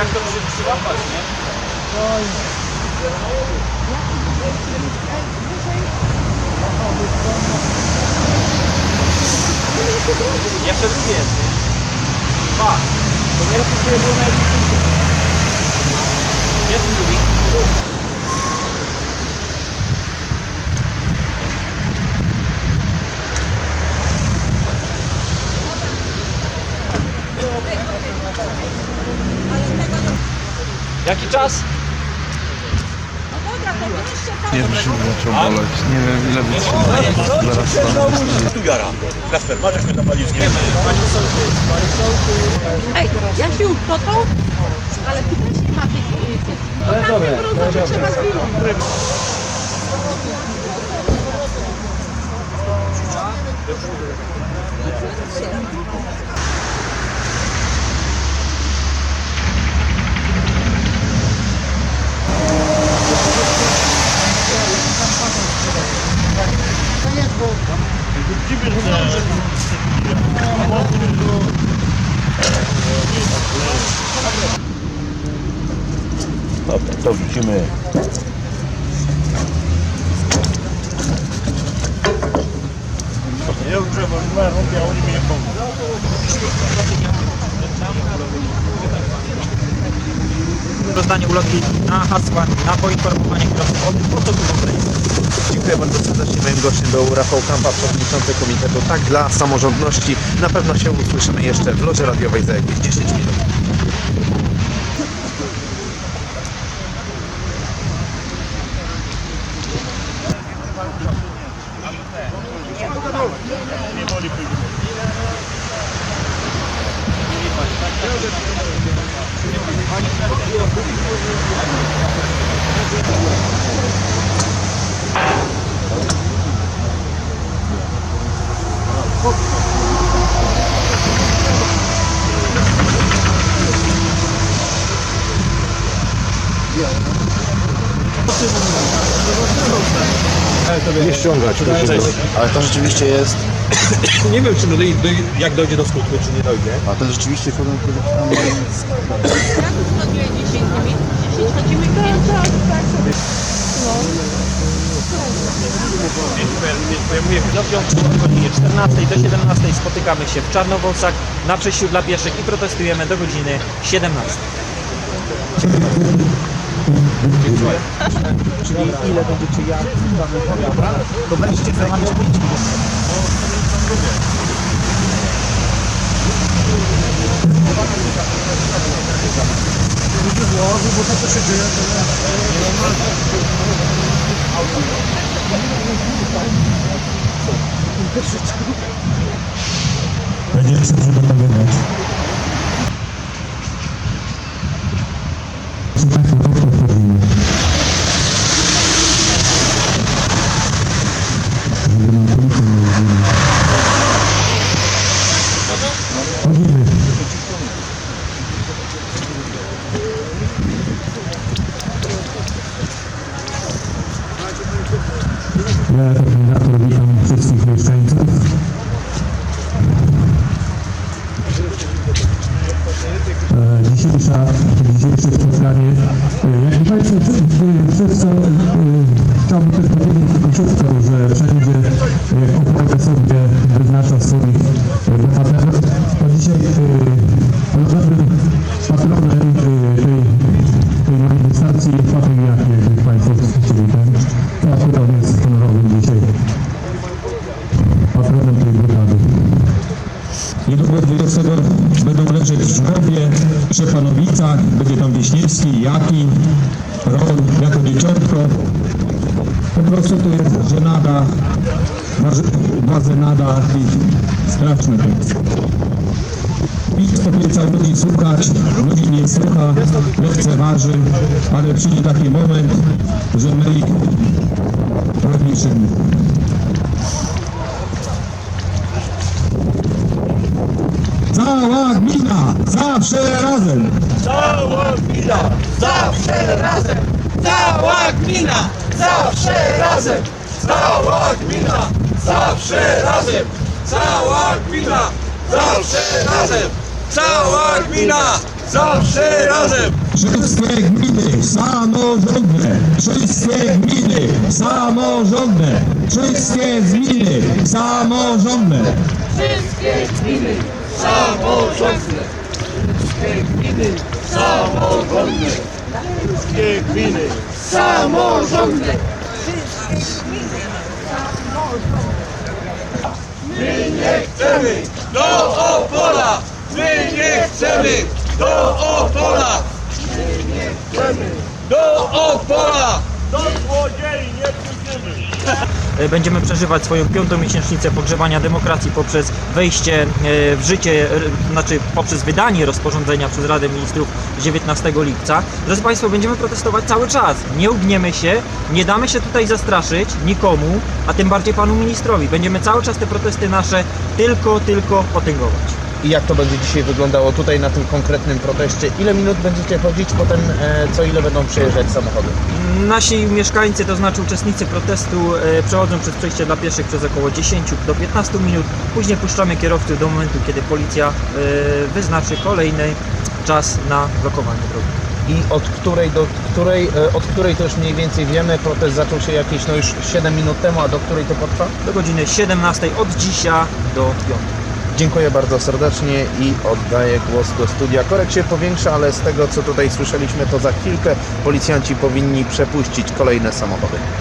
jak to może przyłapać, nie? Jeszcze drugi jest? Dwa. To nie reputuję było na jakiś Jest drugi. Jaki czas? Pierwszy zaczął boleć. Nie wiem ile wytrzymał. Zaraz stanę. Tu jara. Kasper, masz jakieś tam walizki? Ej, Jasiu, to to? Ale tu też nie ma tych Ale dobra, dobra. Trzeba zbiórać. Dobra, to widzimy. Ja już drzewo, oni pomogą. Rozdanie ulotki na hasła, na poinformowanie kierowców o tym, po co tu w ogóle jest. Dziękuję bardzo serdecznie. Moim gościem był Rafał Kampa, przewodniczący Komitetu Tak dla Samorządności. Na pewno się usłyszymy jeszcze w lodzie radiowej za jakieś 10 minut. Nie ściągać. Ale to rzeczywiście jest, Nie wiem czy do, do, jak dojdzie do skutku, czy nie dojdzie. a to rzeczywiście kurde, kurde, tam jest Chodziły 10 minut, 10 chodzimy tak, tak, tak. Ja mówię, do piątku od godziny 14 do 17 spotykamy się w Czarnowolcach na przejściu dla pieszych i protestujemy do godziny 17. Czyli ile będziecie jak to weźcie Ele diz logo, você está chegando, né? É direito de ajuda também, né? Você está Spotkanie. E, Jak Państwo Niedługo 20 będą leżeć w Żłobie, Szczepanowicach, będzie tam Wiśniewski, Jaki, Rol, jako dzieciątko. Po prostu to jest żenada, bazenada i straszne to jest. PiS obiecał ludzi słuchać, ludzi nie słucha, lekceważy, ale przyjdzie taki moment, że my ich rozliczymy. Cała gmina, zawsze razem! Cała gmina! Zawsze razem! Cała gmina! Zawsze razem! Cała gmina! Zawsze razem! Cała gmina! Zawsze razem! Cała gmina! zawsze razem! Wszystkie gminy samorządne, wszystkie gminy samorządne, wszystkie gminy samorządne. Wszystkie gminy samorządne! Wszystkie gminy samorządne! Wszystkie gminy samorządne! My nie chcemy do Opola! My nie chcemy do Opola! My nie chcemy do Opola! Do złodziei nie pójdziemy! E, Będziemy przeżywać swoją piątą miesięcznicę pogrzewania demokracji poprzez wejście e, w życie, e, znaczy poprzez wydanie rozporządzenia przez Radę Ministrów 19 lipca. Drodzy Państwo, będziemy protestować cały czas. Nie ugniemy się, nie damy się tutaj zastraszyć nikomu, a tym bardziej panu ministrowi. Będziemy cały czas te protesty nasze tylko, tylko potęgować. I jak to będzie dzisiaj wyglądało tutaj na tym konkretnym proteście? Ile minut będziecie chodzić, potem e, co ile będą przyjeżdżać samochody? Nasi mieszkańcy, to znaczy uczestnicy protestu, e, przechodzą przez przejście dla pieszych przez około 10 do 15 minut. Później puszczamy kierowców do momentu, kiedy policja e, wyznaczy kolejny czas na blokowanie drogi. I od której do której, od której to już mniej więcej wiemy, protest zaczął się jakieś no już 7 minut temu, a do której to potrwa? Do godziny 17 od dzisiaj do 5. Dziękuję bardzo serdecznie i oddaję głos do studia. Korek się powiększa, ale z tego co tutaj słyszeliśmy, to za chwilkę policjanci powinni przepuścić kolejne samochody.